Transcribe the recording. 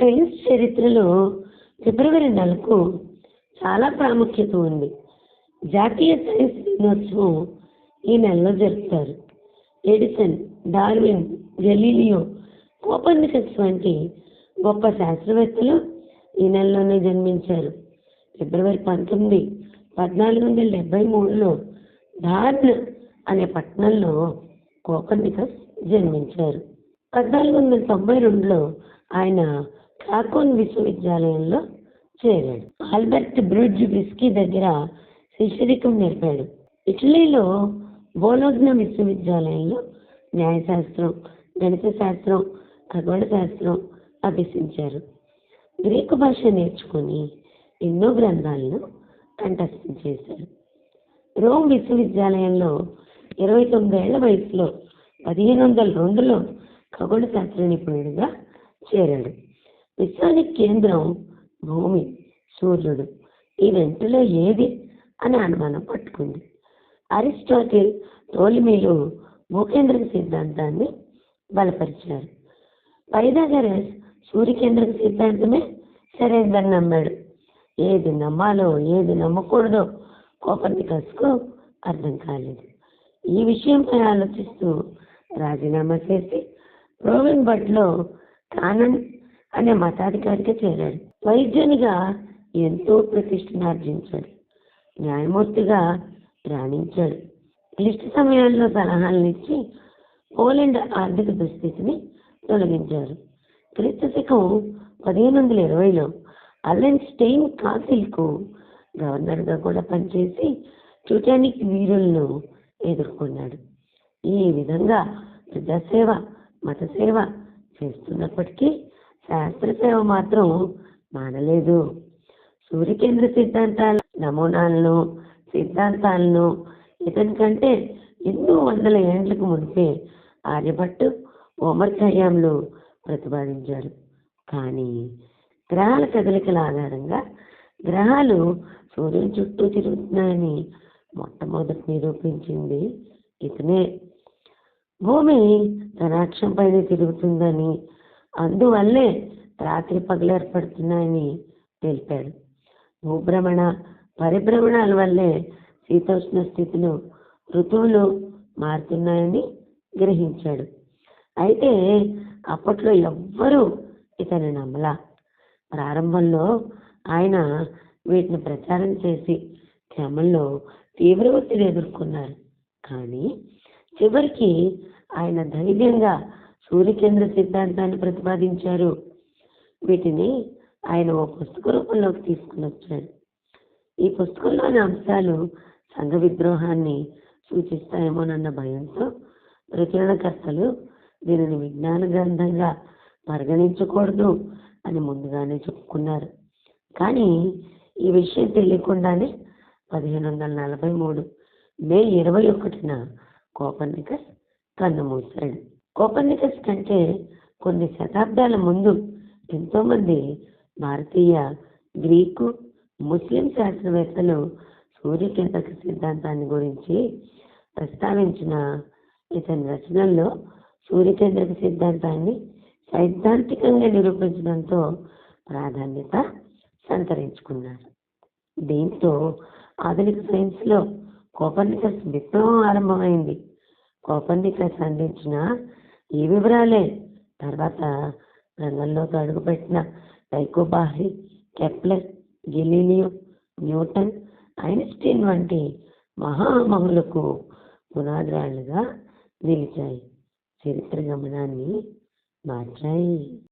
Science చరిత్రలో ఫిబ్రవరి నెలకు చాలా ప్రాముఖ్యత ఉంది. జాతీయ సైన్స్ దినోత్సవం ఈ నెలలో జరుపుతారు. ఎడిసన్ డార్విన్ గెలీలియో కోపర్నికస్ వంటి గొప్ప శాస్త్రవేత్తలు ఈ నెలలోనే జన్మించారు. ఫిబ్రవరి పంతొమ్మిది పద్నాలుగు వందల డెబ్బై మూడులో ధార్న్ అనే పట్టణంలో కోపర్నికస్ జన్మించారు. పద్నాలుగు వందల తొంభై రెండులో ఆయన సాకోన్ విశ్వవిద్యాలయంలో చేరాడు. ఆల్బర్ట్ బ్రిడ్జ్ బిస్కీ దగ్గర శిష్యరికం నేర్పాడు. ఇటలీలో బోలోగ్న విశ్వవిద్యాలయంలో న్యాయశాస్త్రం గణిత శాస్త్రం ఖగోళ శాస్త్రం అభ్యసించారు. గ్రీకు భాష నేర్చుకొని ఎన్నో గ్రంథాలను కంఠస్థం చేశారు. రోమ్ విశ్వవిద్యాలయంలో ఇరవై తొమ్మిదేళ్ళ వయసులో పదిహేను వందల రెండులో ఖగోళ శాస్త్ర నిపుణుడిగా చేరాడు. విశ్వాని కేంద్రం భూమి సూర్యుడు. ఈ వెంటలో ఏది అని అనుమానం పట్టుకుంది. అరిస్టాటిల్ టోలిమీలు భూకేంద్రక సిద్ధాంతాన్ని బలపరిచారు. పైదాగరస్ సూర్యకేంద్రక సిద్ధాంతమే సరైనదని నమ్మాడు. ఏది నమ్మాలో ఏది నమ్మకూడదో కోపర్నికస్కు అర్థం కాలేదు. ఈ విషయంపై ఆలోచిస్తూ రాజీనామా చేసి ప్రోవిన్ బట్లో కానన్ అనే మతాధికారిగా చేరాడు వైద్యునిగా ఎంతో ప్రతిష్టను ఆర్జించాడు న్యాయమూర్తిగా రాణించాడు క్లిష్ట సమయాల్లో సలహాలను ఇచ్చి పోలాండ్ ఆర్థిక దుస్థితిని తొలగించారు. క్రీస్తు శకం పదిహేను వందల ఇరవైలో అలెన్ స్టెయిన్ కాసిల్కు గవర్నర్గా కూడా పనిచేసి టుటానిక్ వీరులను ఎదుర్కొన్నాడు. ఈ విధంగా ప్రజాసేవ మత సేవ శాస్త్ర శాస్త్రసేవ మాత్రం మానలేదు. సూర్యకేంద్ర సిద్ధాంతాల నమూనాలను సిద్ధాంతాలను ఇతని కంటే ఎన్నో వందల ఏండ్లకు మునిపే ఆర్యభట్టు ఓమర్ ఖయ్యాంలు ప్రతిపాదించారు. కానీ గ్రహాల కదలికల ఆధారంగా గ్రహాలు సూర్యుని చుట్టూ తిరుగుతున్నాయని మొట్టమొదటి నిరూపించింది ఇతనే. భూమి తన తిరుగుతుందని అందువల్లే రాత్రి పగలు ఏర్పడుతున్నాయని తెలిపాడు. భూభ్రమణ పరిభ్రమణాల వల్లే శీతోష్ణ స్థితిలో ఋతువులు మారుతున్నాయని గ్రహించాడు. అయితే అప్పట్లో ఎవ్వరూ ఇతని నమ్మలా. ప్రారంభంలో ఆయన వీటిని ప్రచారం చేసి క్రమంలో తీవ్ర ఒత్తిడి ఎదుర్కొన్నారు. కానీ చివరికి ఆయన ధైర్యంగా సూర్యకేంద్ర సిద్ధాంతాన్ని ప్రతిపాదించారు. వీటిని ఆయన ఓ పుస్తక రూపంలోకి తీసుకుని వచ్చాడు. ఈ పుస్తకంలోని అంశాలు సంఘ విద్రోహాన్ని సూచిస్తాయేమోనన్న భయంతో ప్రచురణకర్తలు దీనిని విజ్ఞాన గ్రంథంగా పరిగణించకూడదు అని ముందుగానే చెప్పుకున్నారు. కానీ ఈ విషయం తెలియకుండానే పదిహేను వందల నలభై మూడు మే ఇరవై ఒకటిన కోపర్నికస్ కన్నుమూశాడు కోపర్నికస్ కంటే కొన్ని శతాబ్దాల ముందు ఎంతోమంది భారతీయ గ్రీకు ముస్లిం శాస్త్రవేత్తలు సూర్యకేంద్రక సిద్ధాంతాన్ని గురించి ప్రస్తావించిన ఇతని రచనల్లో సూర్యకేంద్రక సిద్ధాంతాన్ని సైద్ధాంతికంగా నిరూపించడంతో ప్రాధాన్యత సంతరించుకున్నారు. దీంతో ఆధునిక సైన్స్లో కోపర్నికస్ విప్లవం ఆరంభమైంది. కోపర్నికస్ అందించిన ఈ వివరాలే. తర్వాత రంగంలోకి అడుగుపెట్టిన Tycho Brahe Kepler Galileo Newton Einstein వంటి మహామహులకు పునాదిరాళ్ళుగా నిలిచాయి. చరిత్ర గమనాన్ని మార్చాయి.